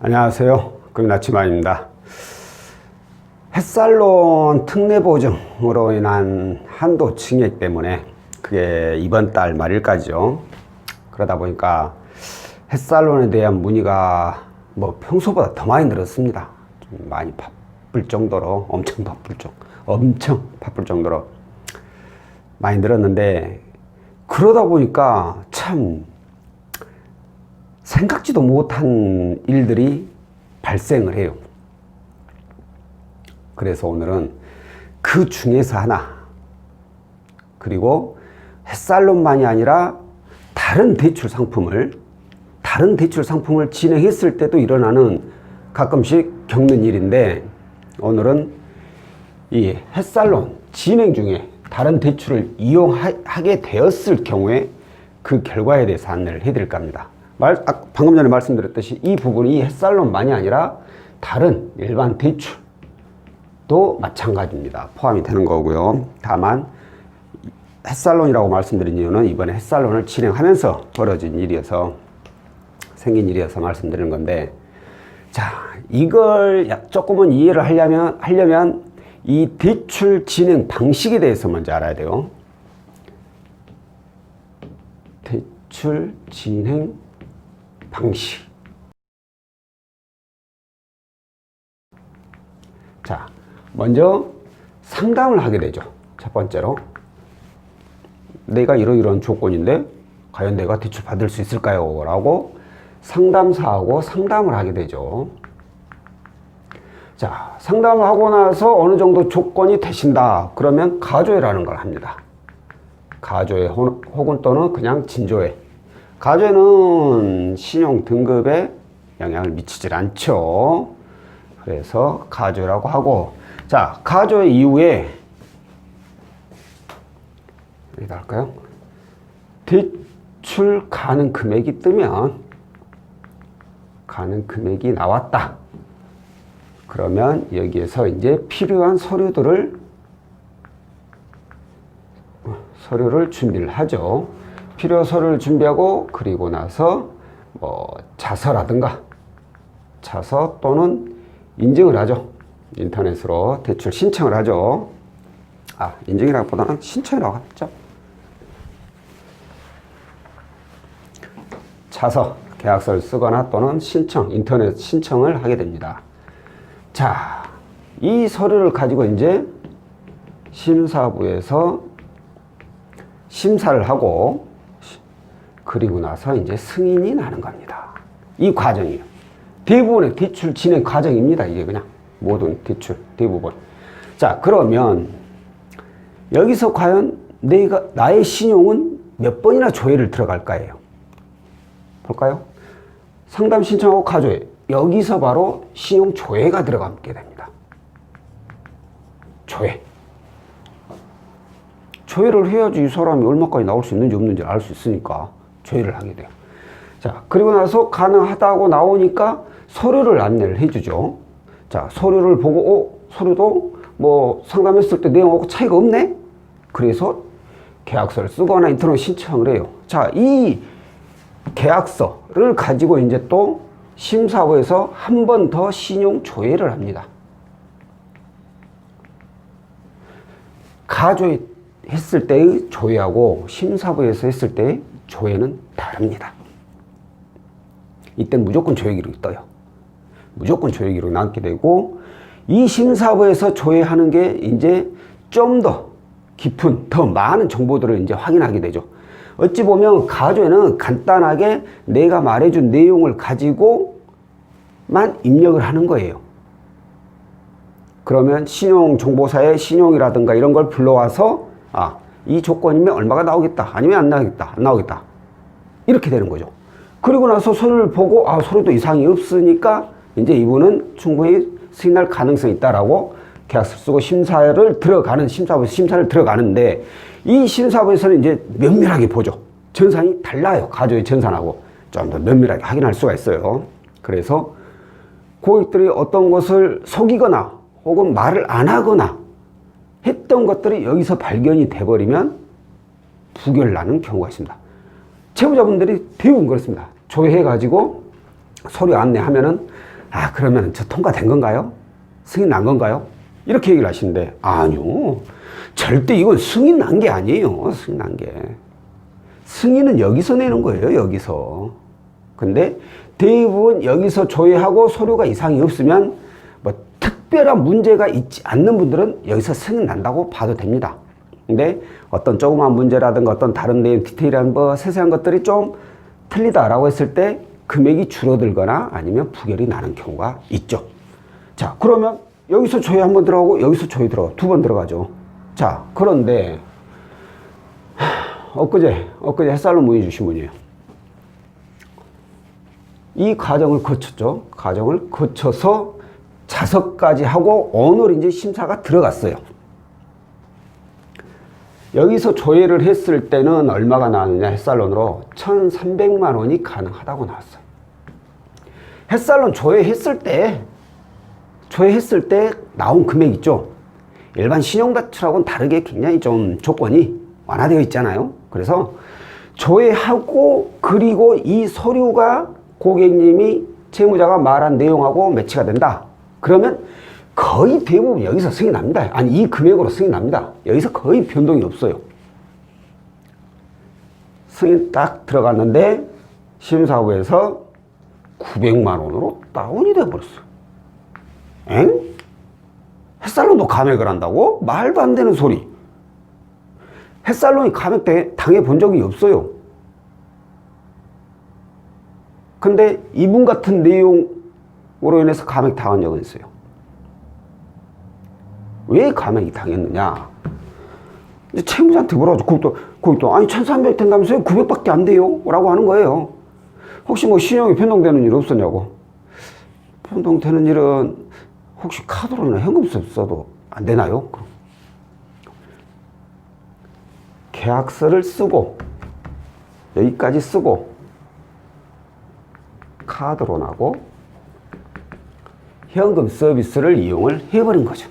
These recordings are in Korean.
안녕하세요. 금나치마입니다. 햇살론 특례 보증으로 인한 한도 증액 때문에 그게 이번 달 말일까지요. 그러다 보니까 햇살론에 대한 문의가 뭐 평소보다 더 많이 늘었습니다. 좀 많이 바쁠 정도로 엄청 바쁠 정 엄청 바쁠 정도로 많이 늘었는데 그러다 보니까 참 생각지도 못한 일들이 발생을 해요. 그래서 오늘은 그 중에서 하나, 그리고 햇살론만이 아니라 다른 대출 상품을, 다른 대출 상품을 진행했을 때도 일어나는 가끔씩 겪는 일인데, 오늘은 이 햇살론 진행 중에 다른 대출을 이용하게 되었을 경우에 그 결과에 대해서 안내를 해드릴까 합니다. 말, 아, 방금 전에 말씀드렸듯이 이 부분이 햇살론만이 아니라 다른 일반 대출도 마찬가지입니다. 포함이 되는 거고요. 다만 햇살론이라고 말씀드린 이유는 이번에 햇살론을 진행하면서 벌어진 일이어서 생긴 일이어서 말씀드리는 건데 자 이걸 약- 조금은 이해를 하려면 하려면 이 대출 진행 방식에 대해서 먼저 알아야 돼요. 대출 진행 방식. 자, 먼저 상담을 하게 되죠. 첫 번째로. 내가 이러이러한 조건인데, 과연 내가 대출 받을 수 있을까요? 라고 상담사하고 상담을 하게 되죠. 자, 상담을 하고 나서 어느 정도 조건이 되신다. 그러면 가조회라는 걸 합니다. 가조회 혹- 혹은 또는 그냥 진조회. 가조회는 신용 등급에 영향을 미치질 않죠. 그래서 가조회라고 하고, 자, 가조회 이후에 여기다 할까요? 대출 가능 금액이 뜨면 가능 금액이 나왔다. 그러면 여기에서 이제 필요한 서류들을 서류를 준비를 하죠. 필요 서류를 준비하고 그리고 나서 뭐 자서라든가 자서 또는 인증을 하죠. 인터넷으로 대출 신청을 하죠. 아, 인증이라기보다는 신청이라고 하죠. 자서, 계약서를 쓰거나 또는 신청, 인터넷 신청을 하게 됩니다. 자, 이 서류를 가지고 이제 심사부에서 심사를 하고 그리고 나서 이제 승인이 나는 겁니다. 이 과정이에요. 대부분의 대출 진행 과정입니다. 이게 그냥 모든 대출 대부분. 자, 그러면 여기서 과연 내가 나의 신용은 몇 번이나 조회를 들어갈까예요. 볼까요? 상담 신청하고 가조회. 여기서 바로 신용 조회가 들어가게 됩니다. 조회. 조회를 해야지 이 사람이 얼마까지 나올 수 있는지 없는지 알 수 있으니까 조회를 하게 돼요. 자, 그리고 나서 가능하다고 나오니까 서류를 안내를 해주죠. 자, 서류를 보고, 어, 서류도 뭐 상담했을 때 내용하고 차이가 없네? 그래서 계약서를 쓰거나 인터넷 신청을 해요. 자, 이 계약서를 가지고 이제 또 심사부에서 한 번 더 신용 조회를 합니다. 가조회 했을 때의 조회하고 심사부에서 했을 때의 조회는 다릅니다. 이때 무조건 조회 기록이 떠요. 무조건 조회 기록이 남게 되고 이 심사부에서 조회하는 게 이제 좀 더 깊은 더 많은 정보들을 이제 확인하게 되죠. 어찌 보면 가조회는 간단하게 내가 말해준 내용을 가지고만 입력을 하는 거예요. 그러면 신용정보사의 신용이라든가 이런 걸 불러와서 아, 이 조건이면 얼마가 나오겠다. 아니면 안 나오겠다. 안 나오겠다. 이렇게 되는 거죠. 그리고 나서 서류를 보고 아, 서류도 이상이 없으니까 이제 이분은 충분히 승인할 가능성이 있다라고 계약서 쓰고 심사를 들어가는 심사부에서 심사를 들어가는데 이 심사부에서는 이제 면밀하게 보죠. 전산이 달라요. 가조의 전산하고 좀 더 면밀하게 확인할 수가 있어요. 그래서 고객들이 어떤 것을 속이거나 혹은 말을 안 하거나 했던 것들이 여기서 발견이 돼버리면 부결나는 경우가 있습니다. 채무자분들이 대부분 그렇습니다. 조회해가지고 서류 안내하면은 아, 그러면 저 통과된 건가요? 승인 난 건가요? 이렇게 얘기를 하시는데, 아니요. 절대 이건 승인 난 게 아니에요. 승인 난 게. 승인은 여기서 내는 거예요. 여기서. 근데 대부분 여기서 조회하고 서류가 이상이 없으면 뭐 특별한 문제가 있지 않는 분들은 여기서 승인 난다고 봐도 됩니다. 근데 어떤 조그만 문제라든가 어떤 다른 내용 디테일한 뭐 세세한 것들이 좀 틀리다라고 했을 때 금액이 줄어들거나 아니면 부결이 나는 경우가 있죠. 자, 그러면 여기서 조회 한번 들어가고 여기서 조회 들어가 두 번 들어가죠. 자, 그런데 하, 엊그제 엊그제 햇살로 문의 주신 분이에요. 이 과정을 거쳤죠. 과정을 거쳐서 자석까지 하고 오늘 이제 심사가 들어갔어요. 여기서 조회를 했을 때는 얼마가 나왔느냐 햇살론으로 1300만 원이 가능하다고 나왔어요. 햇살론 조회했을 때 조회했을 때 나온 금액 있죠. 일반 신용대출하고는 다르게 굉장히 좀 조건이 완화되어 있잖아요. 그래서 조회하고 그리고 이 서류가 고객님이 채무자가 말한 내용하고 매치가 된다. 그러면 거의 대부분 여기서 승인 납니다. 아니 이 금액으로 승인 납니다. 여기서 거의 변동이 없어요. 승인 딱 들어갔는데 심사부에서 900만 원으로 다운이 돼 버렸어. 엥? 햇살론도 감액을 한다고? 말도 안 되는 소리. 햇살론이 감액 당해 본 적이 없어요. 근데 이분 같은 내용으로 인해서 감액 당한 적은 있어요. 왜 감액이 당했느냐? 이제 채무자한테 물어가지고, 그것도, 그것도, 아니, 1300 된다면서요? 900밖에 안 돼요? 라고 하는 거예요. 혹시 뭐 신용이 변동되는 일 없었냐고. 변동되는 일은 혹시 카드로나 현금 써도 안 되나요? 그럼. 계약서를 쓰고, 여기까지 쓰고, 카드로 나고, 현금 서비스를 이용을 해버린 거죠.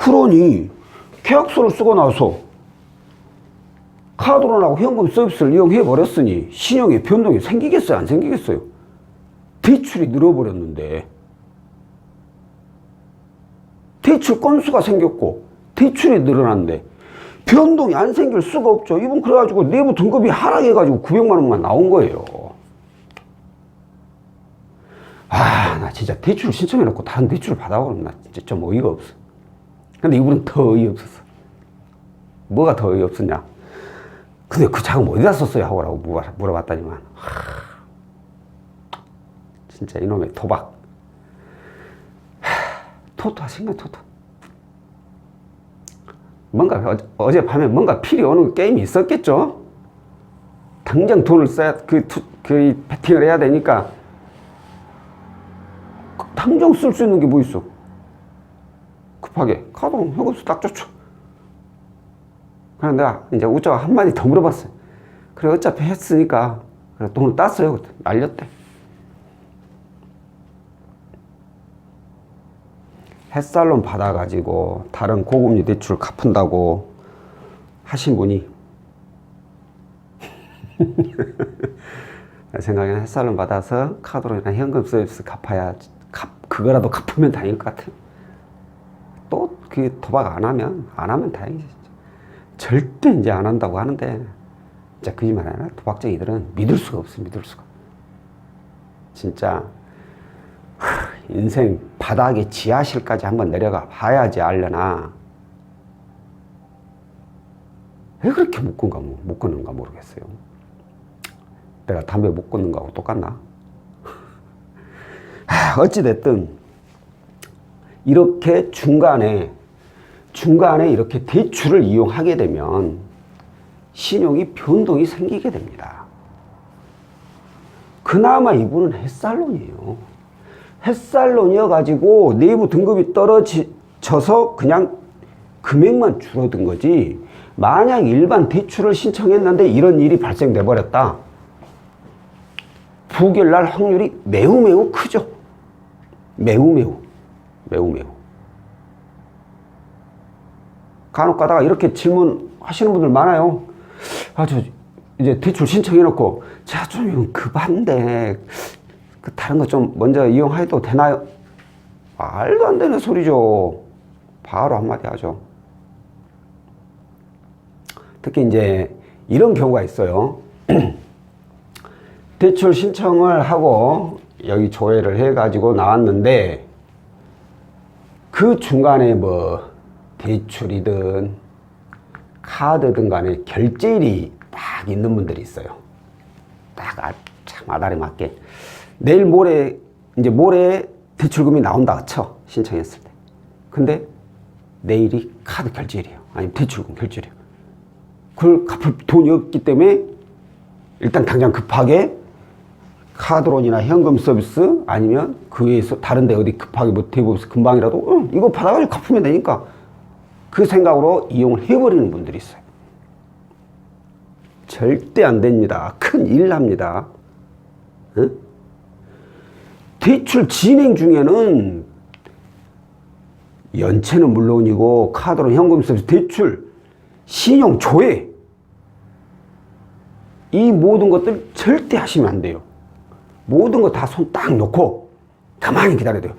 그러니 계약서를 쓰고 나서 카드로 나고 현금 서비스를 이용해 버렸으니 신용의 변동이 생기겠어요? 안 생기겠어요? 대출이 늘어버렸는데. 대출 건수가 생겼고 대출이 늘어났는데 변동이 안 생길 수가 없죠. 이분 그래가지고 내부 등급이 하락해가지고 900만 원만 나온 거예요. 아 나 진짜 대출 신청해놓고 다른 대출을 받아버리면 나. 진짜 좀 어이가 없어 근데 이분은 더 어이없었어. 뭐가 더 어이없었냐? 근데 그 자금 어디다 썼어요? 하고 라고 물어- 물어봤다니만. 하, 진짜 이놈의 도박. 하, 토토 하신 거야, 토토. 뭔가 어제, 어젯밤에 뭔가 필이 오는 게임이 있었겠죠? 당장 돈을 써야, 그, 투, 그, 베팅을 해야 되니까. 당장 쓸 수 있는 게 뭐 있어? 급하게 카드로 현금수 딱 줬죠. 내가 이제 우짜가 한마디 더 물어봤어요. 그래 어차피 했으니까 그래 돈을 땄어요. 날렸대. 햇살론 받아가지고 다른 고금리 대출 갚은다고 하신 분이 내 생각에는 햇살론 받아서 카드로 그냥 현금 서비스 갚아야 갚, 그거라도 갚으면 다행일 것 같아요. 또그 도박 안 하면 안 하면 다행이지. 절대 이제 안 한다고 하는데 진짜 거짓말 아니라 도박쟁이들은 믿을 수가 없어 믿을 수가. 진짜 하, 인생 바닥에 지하실까지 한번 내려가 봐야지 알려나. 왜 그렇게 못 끊가 못 끊는가 모르겠어요. 내가 담배 못 끊는 거하고 똑같나? 하, 어찌 됐든 이렇게 중간에 중간에 이렇게 대출을 이용하게 되면 신용이 변동이 생기게 됩니다. 그나마 이분은 햇살론이에요. 햇살론이어 가지고 내부 등급이 떨어져서 그냥 금액만 줄어든 거지. 만약 일반 대출을 신청했는데 이런 일이 발생돼 버렸다. 부결날 확률이 매우 매우 크죠. 매우 매우 매우 매우. 간혹 가다가 이렇게 질문하시는 분들 많아요. 아, 저 이제 대출 신청해놓고 제가 좀 급한데 그 다른 거 좀 먼저 이용해도 되나요? 말도 안 되는 소리죠. 바로 한마디 하죠. 특히 이제 이런 경우가 있어요. 대출 신청을 하고 여기 조회를 해가지고 나왔는데 그 중간에 뭐 대출이든 카드든 간에 결제일이 딱 있는 분들이 있어요. 딱 아, 참 아다리 맞게 내일 모레 이제 모레 대출금이 나온다 쳐 신청했을 때. 근데 내일이 카드 결제일이에요. 아니 대출금 결제일이에요. 그걸 갚을 돈이 없기 때문에 일단 당장 급하게 카드론이나 현금 서비스 아니면 그 외에서 다른 데 어디 급하게 뭐 대부분 금방이라도 응, 이거 받아가지고 갚으면 되니까 그 생각으로 이용을 해버리는 분들이 있어요. 절대 안 됩니다. 큰일 납니다. 응? 대출 진행 중에는 연체는 물론이고 카드로 현금 서비스 대출 신용 조회 이 모든 것들 절대 하시면 안 돼요. 모든 거 다 손 딱 놓고 가만히 기다려야 돼요.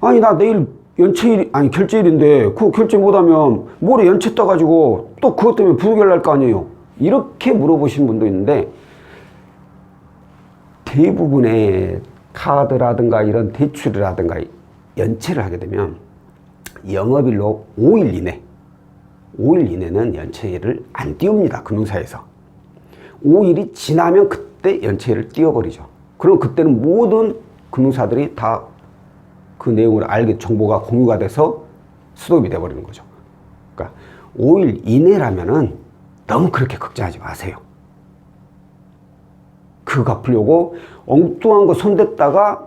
아니 나 내일 연체일 아니 결제일인데 그 결제 못하면 모레 연체 떠가지고 또 그것 때문에 부결 날 거 아니에요. 이렇게 물어보신 분도 있는데 대부분의 카드라든가 이런 대출이라든가 연체를 하게 되면 영업일로 5일 이내 5일 이내는 연체를 안 띄웁니다. 금융사에서. 5일이 지나면 그때 연체를 띄워버리죠. 그럼 그때는 모든 금융사들이 다 그 내용을 알게 정보가 공유가 돼서 수독이 돼버리는 거죠. 그러니까 5일 이내라면은 너무 그렇게 걱정하지 마세요. 그 갚으려고 엉뚱한 거 손댔다가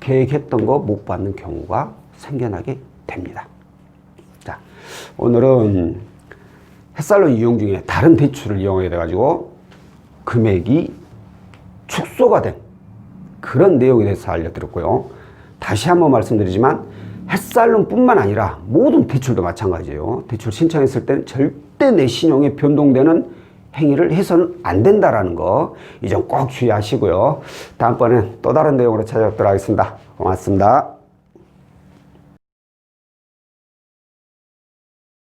계획했던 거 못 받는 경우가 생겨나게 됩니다. 자, 오늘은 햇살론 이용 중에 다른 대출을 이용하게 돼가지고 금액이 축소가 된 그런 내용에 대해서 알려드렸고요. 다시 한번 말씀드리지만 햇살론 뿐만 아니라 모든 대출도 마찬가지예요. 대출 신청했을 때는 절대 내 신용에 변동되는 행위를 해서는 안 된다라는 거 이 점 꼭 주의하시고요. 다음번엔 또 다른 내용으로 찾아뵙도록 하겠습니다. 고맙습니다.